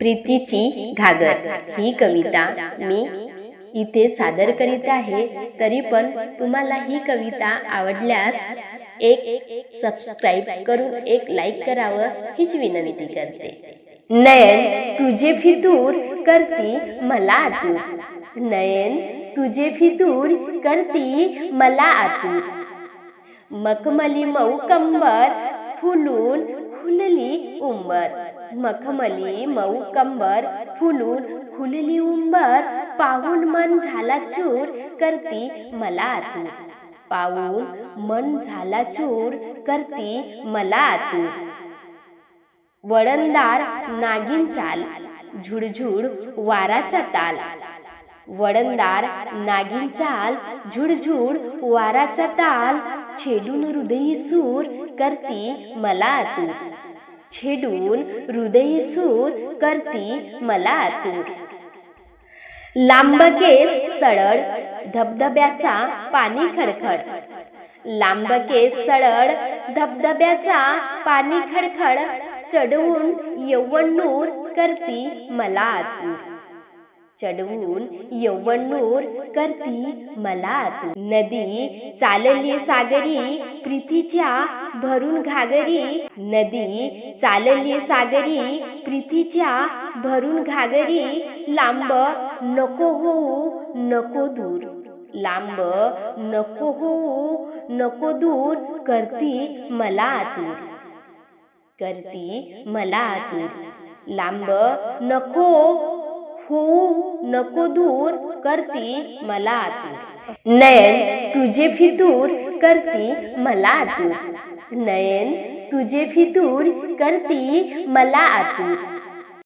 प्रीतीची घागर. ही कविता मी इथे सादर करीत आहे. तरी पण तुम्हाला ही कविता आवडल्यास एक सबस्क्राईब करून एक लाईक करावं हीच विनंती करते. नयन तुझे फितूर करती मला आतूर. नयन तुझे फितूर करती मला आतूर. मखमली मऊ कंबर फुलून खुलली उंबर. मखमली मऊ कंबर. फुलून खुलली उंबर. पाहून मन झाला चूर करती मला आतूर पाहून मन झाला चूर करती मला आतूर वळणदार नागिन चाल. झुडझुड वाराचा ताल. वडंदार नागिन चाल. झुडझुड वाराचा ताल. छेडून हृदयी सूर करती मला आतूर छेडून हृदयी सूर करती मला आतूर लांब केस सळड धबधब्याचा पाणी खडखड. लांब केस सळड धबधब्याचा पाणी खडखड चढवून यौवन नूर करती मला आतूर चढवून यवनूर करती मला नदी चालली सागरी प्रीतीच्या भरून घागरी. नदी चालली सागरी प्रीतीच्या भरून घागरी. लांब नको होऊ नको दूर. लांब नको होऊ नको दूर करती मला आतूर करती मला आतूर लांब नको होऊ नको दूर करती मला आतूर नयन तुझे फितूर करती मला आतूर नयन तुझे फितूर करती मला आतूर